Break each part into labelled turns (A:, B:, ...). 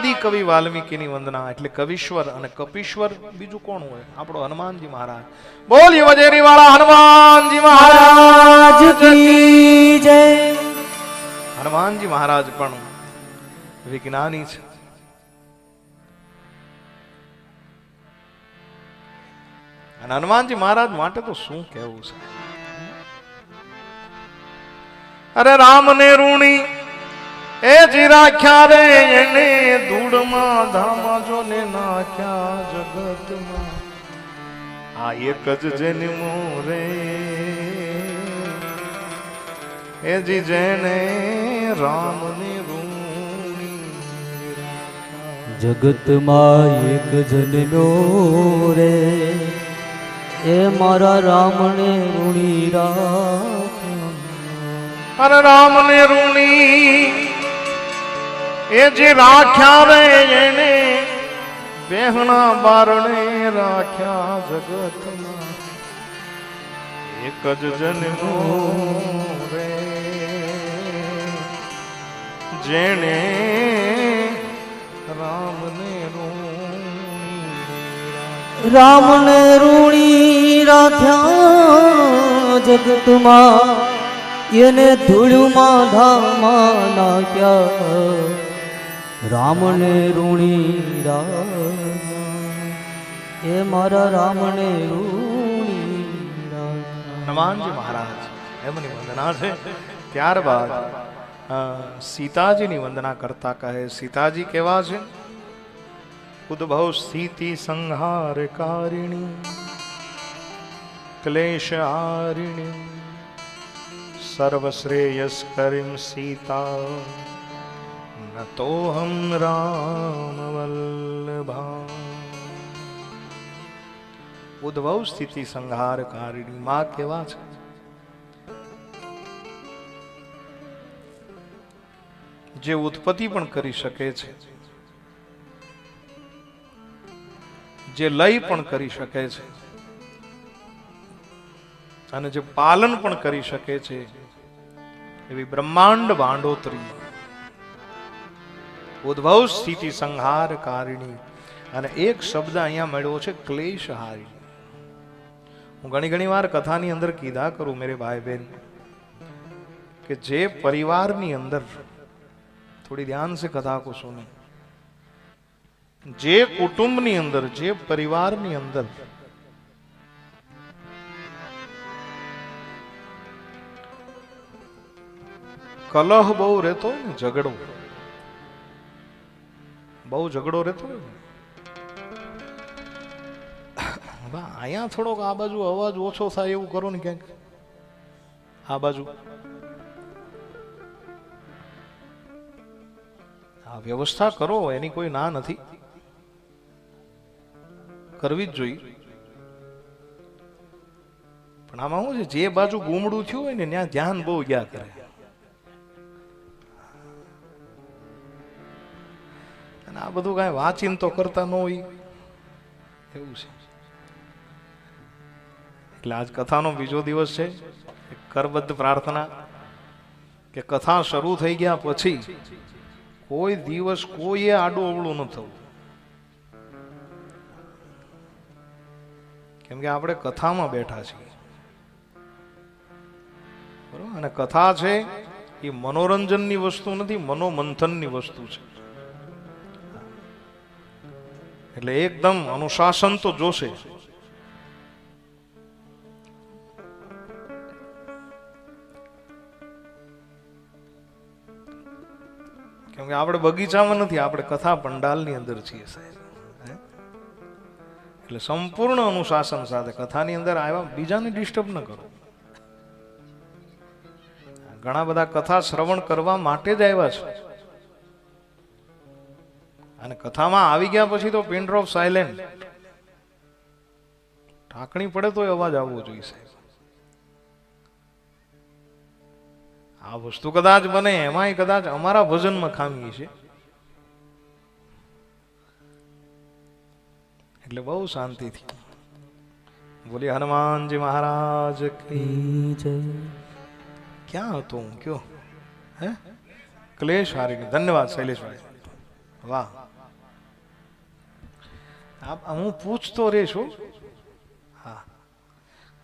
A: આદિ કવિ વાલ્મીકીની વંદના એટલે કવિશ્વર અને કપિશ્વર બીજું કોણ હોય? આપણો હનુમાનજી મહારાજ. બોલી વજેરી વાળા હનુમાનજી મહારાજ
B: જય.
A: હનુમાનજી મહારાજ પણ વિજ્ઞાની છે. અને હનુમાનજી મહારાજ માટે તો શું કહેવું છે? અરે રામ ને રૂણી એ જી રાખ્યા રે એને ધૂળમાં ધામા જો ને નાખ્યા જગતમાં. આ એક જ જન્મો રે. એ જી જેને રામની રૂણી
B: જગતમાં એક જન્મ્યો રે. એ મારા રામને ઋણી રા
A: અરે રામ ને રૂણી એ રાખ્યા રે એને બેહણા બારણે રાખ્યા જગતમાં. એક જ જન્મો રે. જેણે રામને રૂણી
B: રામને ઋણી રાખ્યા જગતમાં. એને ધૂળમાં ધામા નાખ્યા. રામને ઋણી રાખ્યા એ મારા રામને ઋણી
A: હનુમાનજી મહારાજ, એમની વંદના છે. ત્યારબાદ સીતાજીની વંદના કરતા કહે, સીતાજી કેવા છે? ઉદ્ભવ સ્થિતિ સંહાર કારિણી, ક્લેશ હારિણી સર્વશ્રેયસ કરીમ સીતા. તોહમ રામ ઉદ્ભવ સ્થિતિ સંહાર કારિણી માં કેવા છે જે ઉત્પત્તિ પણ કરી શકે છે જે લય પણ કરી શકે છે અને જે પાલન પણ કરી શકે છે એવી બ્રહ્માંડ ભાંડોતરી ઉદ્ભવ સ્થિતિ સંહાર કારિણી. અને એક શબ્દ અહીંયા મળ્યો છે ક્લેશ હારી હું ઘણી ઘણી વાર કથાની અંદર કીધા કરું, મેરે ભાઈ બહેન, કે જે પરિવારની અંદર, થોડી ધ્યાન સે કથા કો સુને, જે કુટુંબની અંદર, જે પરિવારની અંદર, કલહ બહુ રહેતો ને ઝઘડો. બહુ ઝઘડો રહેતો હવે અહીંયા થોડોક આ બાજુ અવાજ ઓછો થાય એવું કરો ને ક્યાંક. આ બાજુ. આ વ્યવસ્થા કરો, એની કોઈ ના નથી. કરવી જ જોઈએ. પણ આમાં શું છે, જે બાજુ ગુમડું થયું હોય ને, ત્યાં ધ્યાન બહુ ગયા કરે. અને આ બધું કાંઈ વાંચીને તો કરતા ન હોય. એવું છે. એટલે આજ કથાનો બીજો દિવસ છે. કરબદ્ધ પ્રાર્થના કે કથા શરૂ થઈ ગયા પછી કોઈ દિવસ કોઈએ આડું અવળું ન થવું. કેમ કે આપણે કથામાં બેઠા છીએ. બરોબર? અને કથા છે એ મનોરંજનની વસ્તુ નથી, મનોમંથનની વસ્તુ છે. એટલે એકદમ અનુશાસન તો જોશે. કેમ કે આપણે બગીચામાં નથી, આપણે કથા પંડાલની અંદર છીએ સાહેબ. એટલે સંપૂર્ણ અનુશાસન સાથે કથાની અંદર આવ્યા, બીજાને ડિસ્ટર્બ ન કરો. ઘણા બધા કથા શ્રવણ કરવા માટે જ આવ્યા છે. અને કથામાં આવી ગયા પછી તો પિન ડ્રોપ સાયલેન્ટ ઢાંકણી પડે તો અવાજ આવવો જોઈએ સાહેબ. આ વસ્તુ કદાચ બને, એમાંય કદાચ અમારા ભજનમાં ખામી છે એટલે બહુ શાંતિથી. બોલી હનુમાનજી મહારાજ ક્યાં હતો હું? કયો? હે? ક્લેશ હારી, ધન્યવાદ, શૈલેષભાઈ. વાહ. હું પૂછતો રહીશું. હા.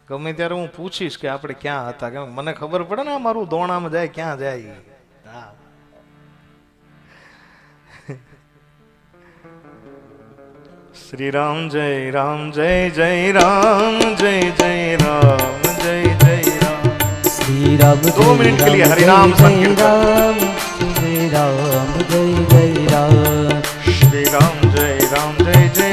A: ગમે ત્યારે હું પૂછીશ કે આપણે ક્યાં હતા કેમ મને ખબર પડે ને મારું દોણામાં જાય ક્યાં જાય. હા. શ્રી રામ જય રામ જય જય રામ જય જય રામ જય જય રામ.
B: શ્રી રામ
A: દો મિનિટ કે લીએ હરિ રામ સંકીર્તન. જય રામ જય
B: જય રામ. શ્રી રામ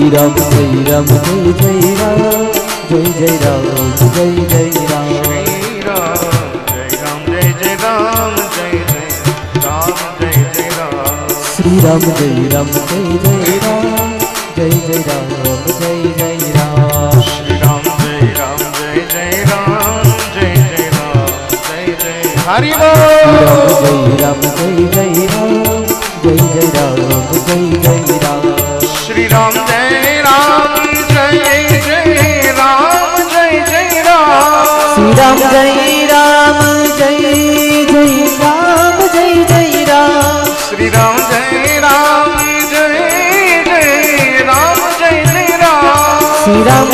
B: શ્રી રામ જય રામ જય જય રામ
A: જય જય રામ જય જય રામ જય રામ જય જય
B: રામ જય જય રામ જય જય રામ શ્રી રામ જય
A: રામ જય જય રામ જય જય રામ જય જય રામ
B: શ્રી રામ જય રામ જય જય રામ જય જય રામ
A: જય જય હરિ બોલ જય રામ જય જય રામ જય જય રામ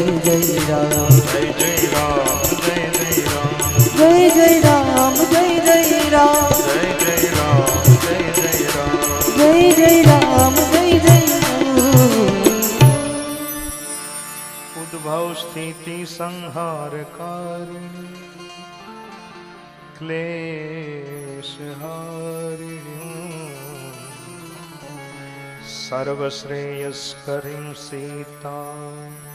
B: જય
A: જય રામ. જય જય રામ જય
B: જય રામ. જય જય રામ જય
A: જય રામ. જય જય રામ જય
B: જય રામ. જય જય રામ જય
A: જય ઉદ્ભવ સ્થિતિ સંહારકારી ક્લેશહારિણી સર્વશ્રેયસ્કરીં સીતા.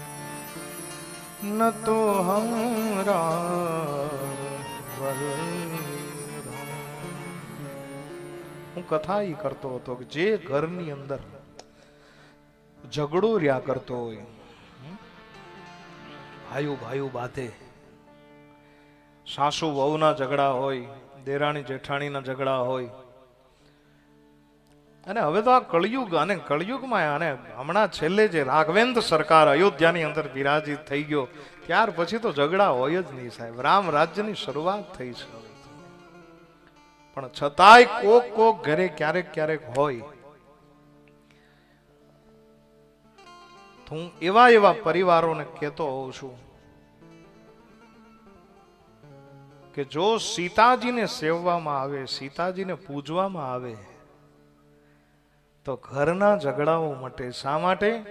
A: न तो हमरा હું કથા ઈ કરતો હતો કે જે ઘરની અંદર ઝઘડો રહ્યા કરતો હોય હમ? ભાઈઓ ભાઈઓ બાધે સાસુ વહુના ઝઘડા હોય દેરાણી જેઠાણીના ઝઘડા હોય અને હવે તો આ કળિયુગ અને કળિયુગમાં અને હમણાં છેલ્લે જે રાઘવેન્દ્ર સરકાર અયોધ્યાની અંદર બિરાજિત થઈ ગયો, ત્યાર પછી તો ઝઘડા હોય જ નહીં સાહેબ. રામ રાજ્યની શરૂઆત થઈ છે પણ છતાંય કોક કોક ઘરે ક્યારેક ક્યારેક હોય. હું એવા એવા પરિવારોને કહેતો હોઉં છું કે જો સીતાજીને સેવવામાં આવે, સીતાજીને પૂજવામાં આવે તો ઘરના ઝઘડાઓ માટે. શા માટે?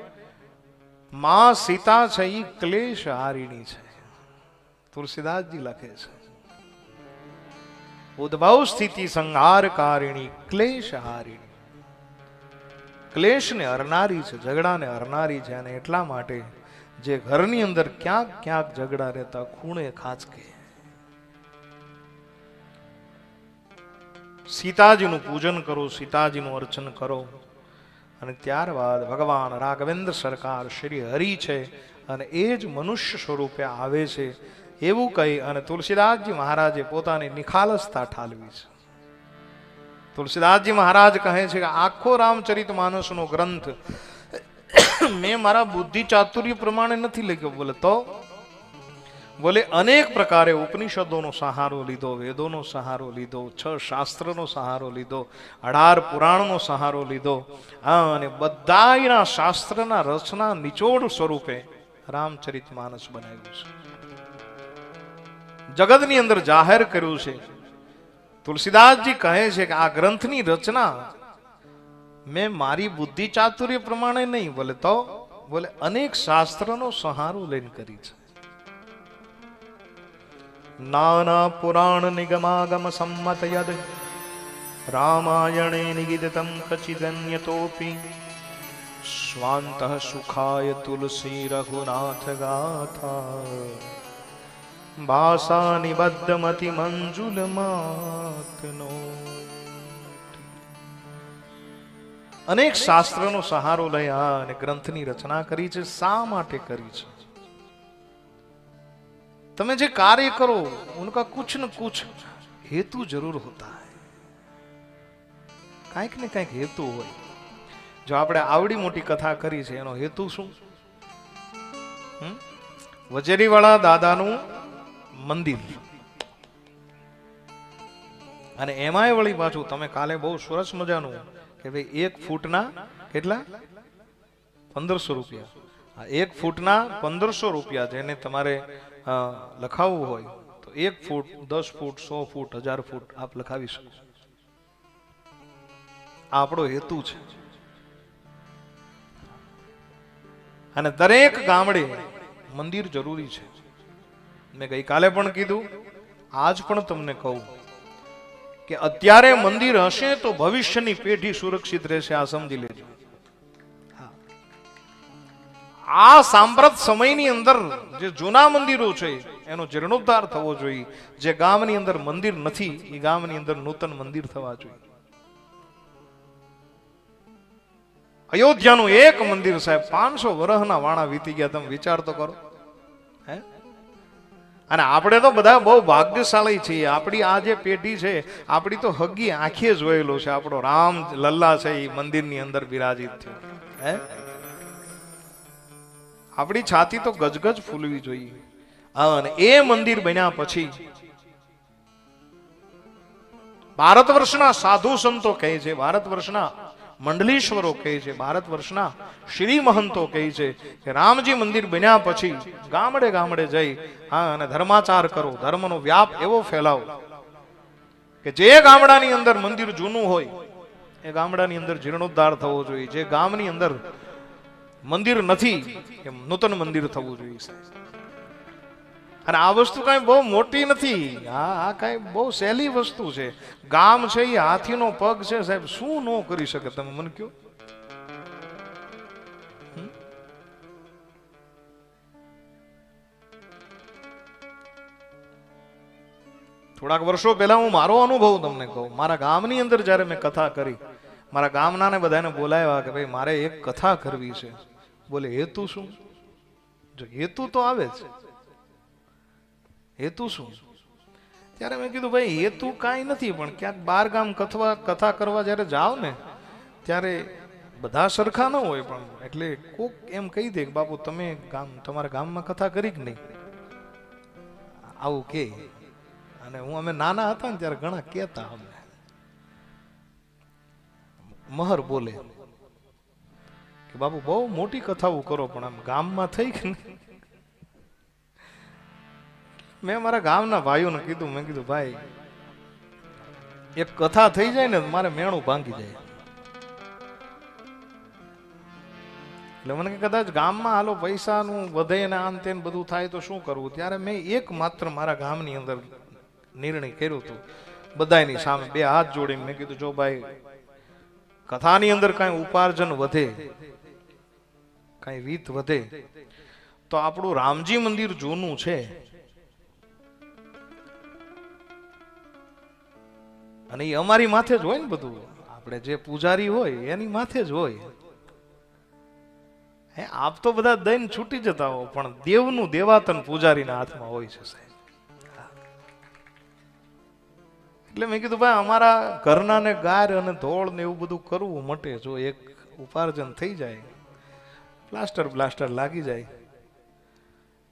A: માં સીતા છે એ ક્લેશ હારીણી છે. તુલસીદાસજી લખે છે. ઉદ્ભવ સ્થિતિ સંહારકારિણી ક્લેશ હારીણી. ક્લેશને હરનારી છે, ઝઘડાને હરનારી છે, અને એટલા માટે જે ઘરની અંદર ક્યાંક ક્યાંક ઝઘડા રહેતા ખૂણે ખાંચકે. સીતાજીનું પૂજન કરો, સીતાજીનું અર્ચન કરો. અને ત્યારબાદ ભગવાન રાઘવેન્દ્ર સરકાર શ્રી હરિ છે અને એ જ મનુષ્ય સ્વરૂપે આવે છે એવું કહી અને તુલસીદાસજી મહારાજે પોતાની નિખાલસતા ઠાલવી છે. તુલસીદાસજી મહારાજ કહે છે કે આખો રામચરિત માનસનો ગ્રંથ મેં મારા બુદ્ધિ ચાતુર્ય પ્રમાણે નથી લખ્યો. બોલે તો બોલે, અનેક પ્રકારે ઉપનિષદોનો સહારો લીધો, વેદોનો સહારો લીધો, છ શાસ્ત્રનો સહારો લીધો, અઢાર પુરાણનો સહારો લીધો અને બધાયના શાસ્ત્રના રચના નિચોડ સ્વરૂપે રામચરિત માનસ બનાવ્યું છે. જગતની અંદર જાહેર કર્યું છે. તુલસીદાસજી કહે છે કે આ ગ્રંથની રચના મેં મારી બુદ્ધિ ચાતુર્ય પ્રમાણે નહીં બોલે તો બોલે અનેક શાસ્ત્રનો સહારો લઈને કરી છે. નાના પુરાણ નિગમાગમ સંમત યદ રામાયણે નિગિદતમ કચિદન્યતોપી સ્વાંત સુખાય તુલસી રઘુનાથ ગાથા ભાષા નિબદ્ધમતિ મંજુલ માતનો અનેક શાસ્ત્રનો સહારો આ અને ગ્રંથની રચના કરી છે, શા માટે કરી છે? તમે જે कार्य करो उनका कुछ न कुछ हेतु जरूर होता है કાંઈક ને કાંઈક હેતુ હોય જો આપણે આવડી મોટી કથા કરી છે એનો હેતુ શું હમ? વજેરીવાળા દાદાનું મંદિર અને એમાંય વળી પાછું તમે કાલે બહુ સરસ મજાનું કે ભાઈ એક ફૂટના કેટલા પંદરસો રૂપિયા આ એક ફૂટના પંદરસો રૂપિયા જેને તમારે લખાવવું હોય, તો એક ફૂટ, દસ ફૂટ, સો ફૂટ, હજાર ફૂટ આપ લખાવી શકો. આપણો હેતુ છે. અને દરેક ગામડે મંદિર જરૂરી છે. મેં ગઈકાલે પણ કીધું, આજ પણ તમને કહું કે અત્યારે મંદિર હશે તો ભવિષ્યની પેઢી સુરક્ષિત રહેશે, આ સમજી લેજો. આ સાંપ્રત સમયની અંદર જે જૂના મંદિરો છે, એનો જીર્ણોદ્ધાર થવો જોઈએ. જે ગામની અંદર મંદિર નથી, એ ગામની અંદર નૂતન મંદિર થવા જોઈએ. અયોધ્યાનું એક મંદિર સાહેબ, પાંચસો વર્ષના વાણા વીતી ગયા, તમે વિચાર તો કરો. હે? અને આપણે તો બધા બહુ ભાગ્યશાળી છીએ. આપણી આ જે પેઢી છે, આપણી તો હગી આંખે જોયેલો છે. આપણો રામ લલ્લા છે, એ મંદિરની અંદર બિરાજિત થયો. હે? આપણી છાતી તો ગજગજ ફૂલવી જોઈએ. અને એ મંદિર બન્યા પછી ભારત વર્ષના સાધુ સંતો કહે છે ભારત વર્ષના મંડલીશ્વરો કહે છે ભારત વર્ષના શ્રી મહંતો કહે છે કે રામજી મંદિર બન્યા પછી ગામડે ગામડે જઈ, હા, અને ધર્માચાર કરો, ધર્મનો વ્યાપ એવો ફેલાવો કે જે ગામડાની અંદર મંદિર જૂનું હોય, એ ગામડાની અંદર જીર્ણોદ્ધાર થવો જોઈએ. જે ગામની અંદર મંદિર નથી એમ નૂતન મંદિર થવું જોઈએ. અને આ વસ્તુ કાંઈ બહુ મોટી નથી. આ આ કાંઈ બહુ સહેલી વસ્તુ છે. ગામ છે એ હાથીનો પગ છે, સાહેબ. શું ન કરી શકે તમે મને કહો? થોડાક વર્ષો પહેલા હું મારો અનુભવ તમને કહું. મારા ગામની અંદર જ્યારે મેં કથા કરી, મારા ગામના ને બધાને બોલાવ્યા કે ભાઈ, મારે એક કથા કરવી છે. બોલે, હેતુ શું? જો હેતુ તો આવે જ. હેતુ શું? ત્યારે મેં કીધું, ભાઈ, હેતુ કાંઈ નથી, પણ ક્યાંક બાર ગામ કથવા, કથા કરવા જ્યારે જાઓ ને, ત્યારે બધા સરખા ન હોય પણ એટલે કોક એમ કહી દે કે, બાપુ, તમે ગામ, તમારા ગામમાં કથા કરી કે નહીં? આવું કે. અને હું, અમે નાના હતા ને ત્યારે ઘણા કહેતા અમને. મહર બોલે કે બાપુ બહુ મોટી કથાઓ કરો, પણ આમ ગામમાં થઈ કે મેં મારા ગામના ભાઈઓને કીધું, મેં કીધું, ભાઈ, એક કથા થઈ જાય ને મારે મેણું ભાંગી જાય. એટલે મને કદાચ ગામમાં હાલો પૈસાનું વધે ને આમ તેમ બધું થાય તો શું કરવું? ત્યારે મેં એક માત્ર મારા ગામની અંદર નિર્ણય કર્યો હતો બધાની સામે બે હાથ જોડીને મેં કીધું, જો ભાઈ, કથાની અંદર કાંઈ ઉપાર્જન વધે કાંઈ રીત વધે, તો આપણું રામજી મંદિર જૂનું છે. અને એ અમારી માથે જ હોય ને બધું. આપણે જે પૂજારી હોય, એની માથે જ હોય. હે, આપ તો બધા દઈને છૂટી જતા હો, પણ દેવનું દેવાતન પૂજારીના હાથમાં હોય છે, સાહેબ. એટલે મેં કીધું, ભાઈ, અમારા ઘરના ને ગાર અને ધોળ ને એવું બધું કરવું મટે, જો એક ઉપાર્જન થઈ જાય પ્લાસ્ટર બ્લાસ્ટર લાગી જાય.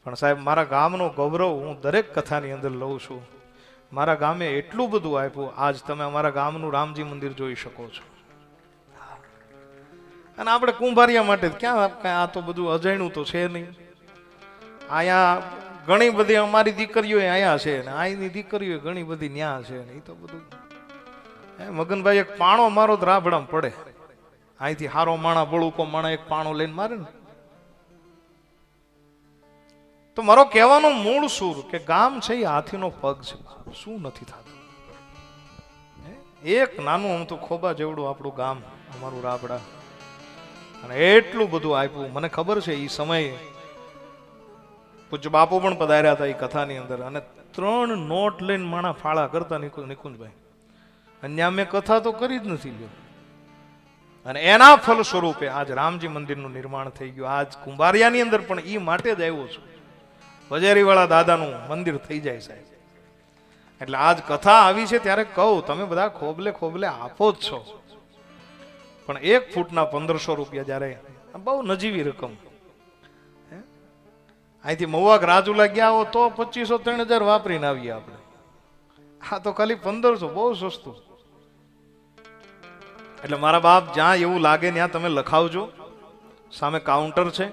A: પણ સાહેબ, મારા ગામનો ગૌરવ હું દરેક કથાની અંદર લઉં છું. મારા ગામે એટલું બધું આપ્યું, આજ તમે અમારા ગામનું રામજી મંદિર જોઈ શકો છો. અને આપણે કુંભારિયા માટે ક્યાં આ તો બધું અજાણ્યું તો છે નહીં. અહીંયા ઘણી બધી અમારી દીકરીઓ અહીંયા છે ને અહીંની દીકરીઓ ઘણી બધી ન્યા છે ને એ તો બધું. મગનભાઈ, એક પાણો મારો તો રાભડામાં પડે. અહીંથી હારો માણા બળુકો માણા એક પાણો લઈને મારે ને. તો મારો કહેવાનો મૂળ સુર કે ગામ છે એ હાથીનો પગ છે. શું નથી થતું? એક નાનું આમ તો ખોબા જેવડું આપણું ગામ, અમારું રાબડા. અને એટલું બધું આપ્યું. મને ખબર છે એ સમયે પૂજ્ય બાપુ પણ પધાર્યા હતા એ કથાની અંદર. અને ત્રણ નોટ લઈને માણા ફાળા કરતા નિકુંજભાઈ. અને મેં કથા તો કરી જ નથી લ્યો. અને એના ફલ સ્વરૂપે આજ રામજી મંદિરનું નિર્માણ થઈ ગયું. આજ કુંભારિયાની અંદર પણ એ માટે જ આવ્યો છું. વજેરીવાળા દાદાનું મંદિર થઈ જાય સાહેબ. એટલે આજ કથા આવી છે ત્યારે કહું, તમે બધા ખોબલે ખોબલે આપો જ છો. પણ એક ફૂટના પંદરસો રૂપિયા જ્યારે, બહુ નજીવી રકમ? અહીંથી મવાક રાજુલા ગયા હો તો પચીસો, ત્રણ હજાર વાપરીને આવીએ આપણે. હા તો ખાલી પંદરસો, બહુ સસ્તું. એટલે મારા બાપ જ્યાં એવું લાગે ત્યાં તમે લખાવજો. સામે કાઉન્ટર છે.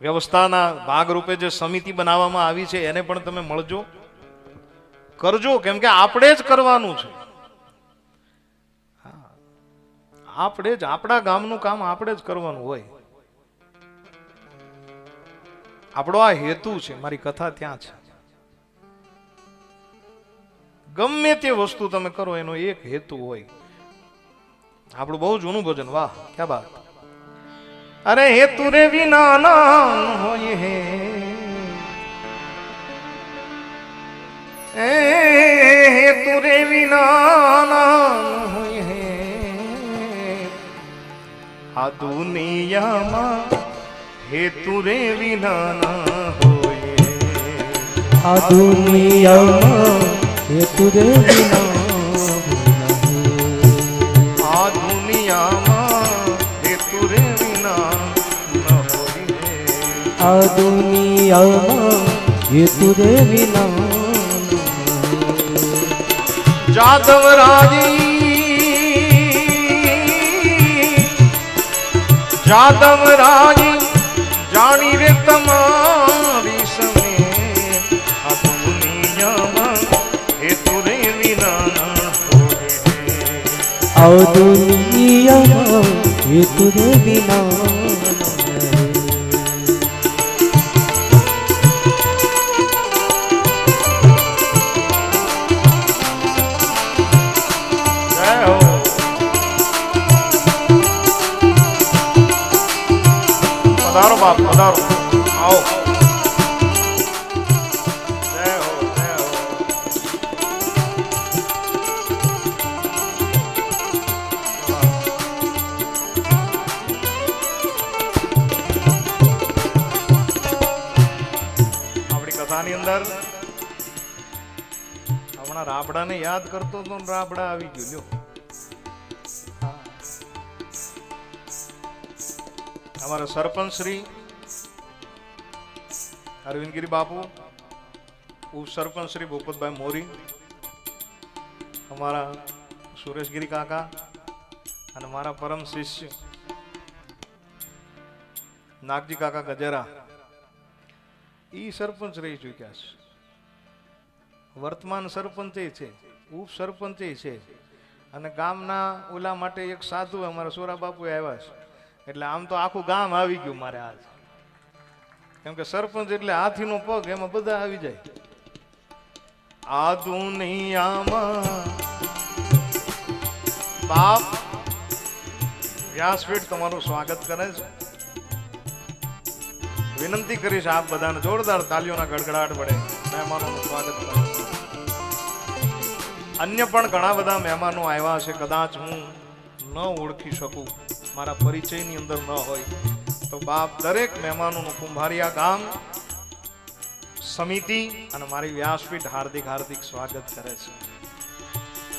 A: વ્યવસ્થાના ભાગરૂપે જે સમિતિ બનાવવામાં આવી છે, એને પણ તમે મળજો. કરજો, કેમ કે આપણે જ કરવાનું છે. આપણે જ, આપણા ગામનું કામ આપણે જ કરવાનું હોય. આપણો આ હેતુ છે, મારી કથા ત્યાં છે. ગમે તે વસ્તુ તમે કરો, એનો એક હેતુ હોય. આપણું બહુ જૂનું ભજન વાહ ક્યાં બાત. અરે હેતુ રે વિના ના હોય હે. એ હેતુ રે વિના ના હોય હે. આ દુનિયામાં હેતુ રે વિના ના હોય હે.
B: આ દુનિયામાં હેતુ રે વિના
A: દુનિયામાં હેતુ રે વિના.
B: આ દુનિયામાં હેતુ રે વિના
A: જાદવ રાજી જાદવ રાજી જાણી રે તમારી સમે આ દુનિયામાં હેતુ રે વિના.
B: આ દુનિયામાં રે વિના
A: જય હો પધારો બાપ પધારો યાદ કરતો હતો રાબડા આવી ગયો, લ્યો. અમારા સરપંચ શ્રી અરવિંદગીરી બાપુ ઉપસરપંચ શ્રી ભૂપતભાઈ મોરી, અમારા સુરેશગીરી કાકા અને મારા પરમ શિષ્ય નાગજી કાકા ગજેરા. એ સરપંચ રહી ચૂક્યા છે. વર્તમાન સરપંચ એ છે. ઉપ સરપંચે છે. અને ગામના ઓલા માટે એક સાધુ અમારા સોરા બાપુ આવ્યા છે. એટલે આમ તો આખું ગામ આવી ગયું મારે આજ. કેમ કે સરપંચ એટલે હાથીનો પગ, એમાં બધા આવી જાય. આ દુનિયામાં બાપ વ્યાસપીઠ તમારું સ્વાગત કરે છે. વિનંતી કરીશ આપ બધાને જોરદાર તાલીઓના ગડગડાટ વડે મહેમાનોનું સ્વાગત કરો. અન્ય પણ ઘણા બધા મહેમાનો આવ્યા છે કદાચ હું ન ઓળખી શકું, મારા પરિચયની અંદર ન હોય, તો બાપ દરેક મહેમાનોનું કુંભારિયા ગામ સમિતિ અને મારી વ્યાસપીઠ હાર્દિક હાર્દિક સ્વાગત કરે છે.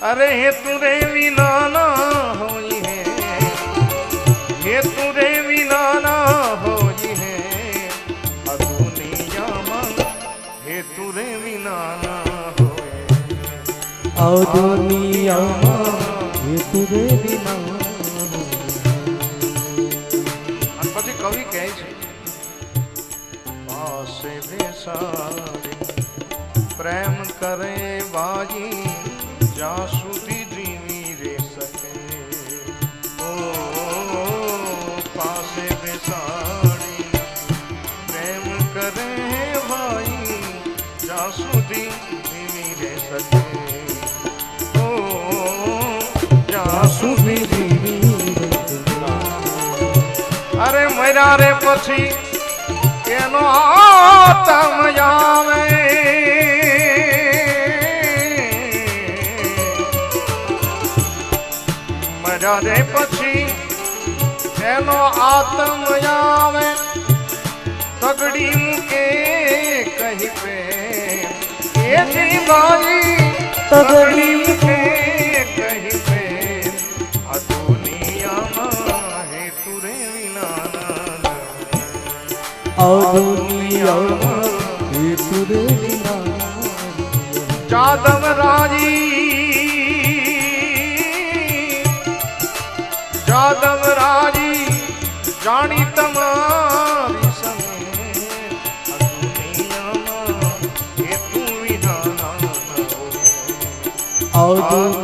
A: અરે હે તુરે વિના હોઈ હે. હે તુરે વિના ના હોઈ આ દુનિયામાં હે તુરે વિના પછી કવિ કહે છે પાસે પ્રેમ કરે વાજી જ્યાં રે પછી એનો આતમ આવે. રે પછી એનો આતમ આવે. તગડી મૂકે કહી પે એ તગડી જાદવ રાજી જાદવ રાજી જાણી તમારી સમે આ